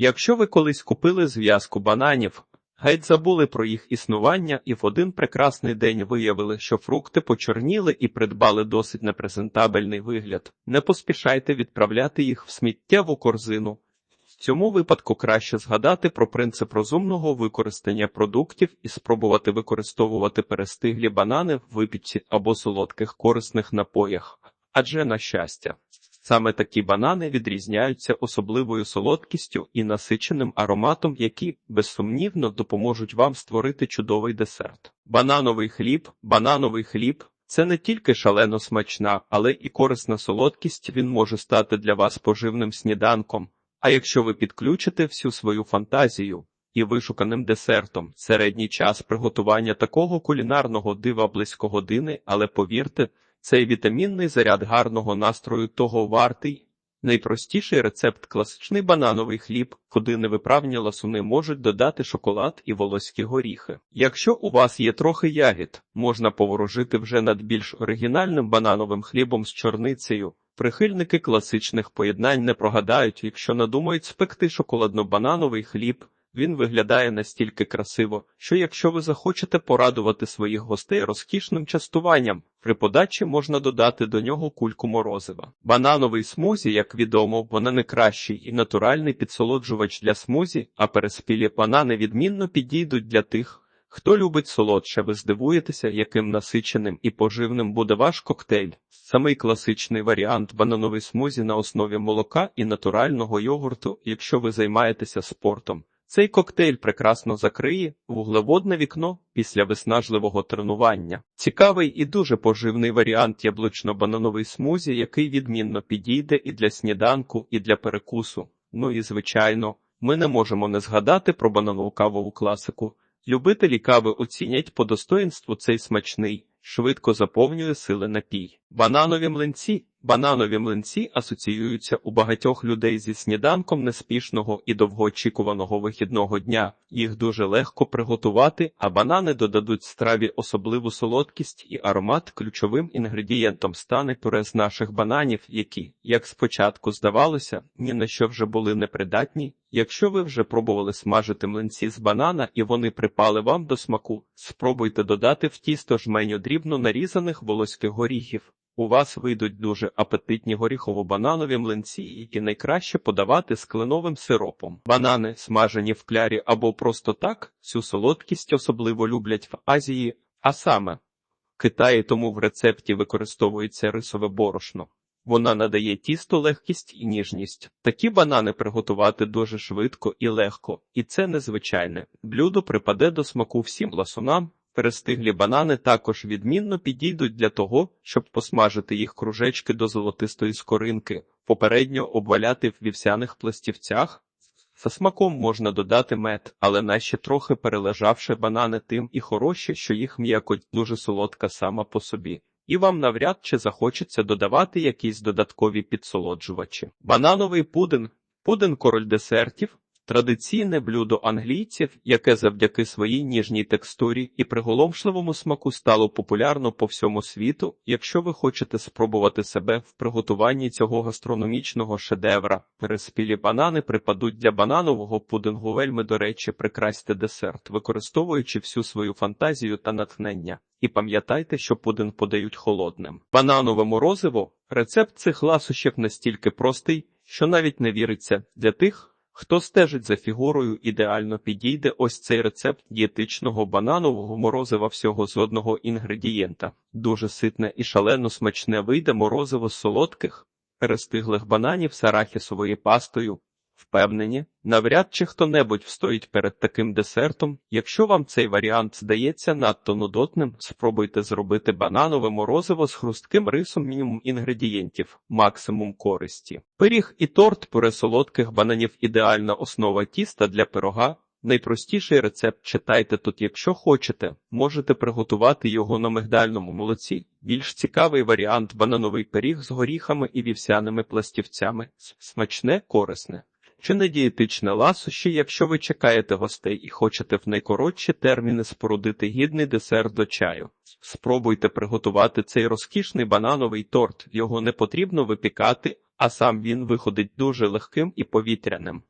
Якщо ви колись купили зв'язку бананів, геть забули про їх існування і в один прекрасний день виявили, що фрукти почорніли і придбали досить непрезентабельний вигляд, не поспішайте відправляти їх в сміттєву корзину. В цьому випадку краще згадати про принцип розумного використання продуктів і спробувати використовувати перестиглі банани в випічці або солодких корисних напоях. Адже, на щастя, саме такі банани відрізняються особливою солодкістю і насиченим ароматом, які, безсумнівно, допоможуть вам створити чудовий десерт. Банановий хліб, банановий хліб. Це не тільки шалено смачна, але і корисна солодкість він може стати для вас поживним сніданком. А якщо ви підключите всю свою фантазію і вишуканим десертом, середній час приготування такого кулінарного дива близько години, але повірте, цей вітамінний заряд гарного настрою того вартий. Найпростіший рецепт класичний банановий хліб, куди невиправні ласуни можуть додати шоколад і волоські горіхи. Якщо у вас є трохи ягід, можна поворожити вже над більш оригінальним банановим хлібом з чорницею. Прихильники класичних поєднань не прогадають, якщо надумають спекти шоколадно-банановий хліб. Він виглядає настільки красиво, що якщо ви захочете порадувати своїх гостей розкішним частуванням, при подачі можна додати до нього кульку морозива. Банановий смузі, як відомо, вона не кращий і натуральний підсолоджувач для смузі, а переспілі банани відмінно підійдуть для тих, хто любить солодше. Ви здивуєтеся, яким насиченим і поживним буде ваш коктейль. Самий класичний варіант банановий смузі на основі молока і натурального йогурту, якщо ви займаєтеся спортом. Цей коктейль прекрасно закриє вуглеводне вікно після виснажливого тренування. Цікавий і дуже поживний варіант яблучно-банановий смузі, який відмінно підійде і для сніданку, і для перекусу. Ну і звичайно, ми не можемо не згадати про бананову кавову класику. Любителі кави оцінять по достоїнству цей смачний, швидко заповнює сили напій. Бананові млинці. Бананові млинці асоціюються у багатьох людей зі сніданком неспішного і довгоочікуваного вихідного дня. Їх дуже легко приготувати, а банани додадуть страві особливу солодкість і аромат. Ключовим інгредієнтом стане пюре з наших бананів, які, як спочатку здавалося, ні на що вже були непридатні. Якщо ви вже пробували смажити млинці з банана і вони припали вам до смаку, спробуйте додати в тісто жменю дрібно нарізаних волоських горіхів. У вас вийдуть дуже апетитні горіхово-бананові млинці, які найкраще подавати з кленовим сиропом. Банани, смажені в клярі або просто так, цю солодкість особливо люблять в Азії, а саме в Китаї тому в рецепті використовується рисове борошно. Вона надає тісто легкість і ніжність. Такі банани приготувати дуже швидко і легко, і це незвичайне. Блюдо припаде до смаку всім ласунам. Перестиглі банани також відмінно підійдуть для того, щоб посмажити їх кружечки до золотистої скоринки, попередньо обваляти в вівсяних пластівцях. За смаком можна додати мед, але наші трохи перележавши банани тим і хороші, що їх м'якоть дуже солодка сама по собі. І вам навряд чи захочеться додавати якісь додаткові підсолоджувачі. Банановий пудинг, пудинг король десертів, Традиційне блюдо англійців, яке завдяки своїй ніжній текстурі і приголомшливому смаку стало популярно по всьому світу. Якщо ви хочете спробувати себе в приготуванні цього гастрономічного шедевра, переспілі банани припадуть для бананового пудингу вельми до речі, прикрасьте десерт, використовуючи всю свою фантазію та натхнення. І пам'ятайте, що пудинг подають холодним. Бананове морозиво рецепт цих ласощів настільки простий, що навіть не віриться для тих. Хто стежить за фігурою, ідеально підійде ось цей рецепт дієтичного бананового морозива всього з одного інгредієнта. Дуже ситне і шалено смачне вийде морозиво з солодких, перестиглих бананів з арахісовою пастою. Впевнені, навряд чи хто-небудь встоїть перед таким десертом. Якщо вам цей варіант здається надто нудотним, спробуйте зробити бананове морозиво з хрустким рисом мінімум інгредієнтів, максимум користі. Пиріг і торт пюре солодких бананів ідеальна основа тіста для пирога. Найпростіший рецепт читайте тут, якщо хочете, можете приготувати його на мигдальному молоці. Більш цікавий варіант банановий пиріг з горіхами і вівсяними пластівцями. Смачне, корисне. Чи не дієтичне ласощі, якщо ви чекаєте гостей і хочете в найкоротші терміни спорудити гідний десерт до чаю. Спробуйте приготувати цей розкішний банановий торт, його не потрібно випікати, а сам він виходить дуже легким і повітряним.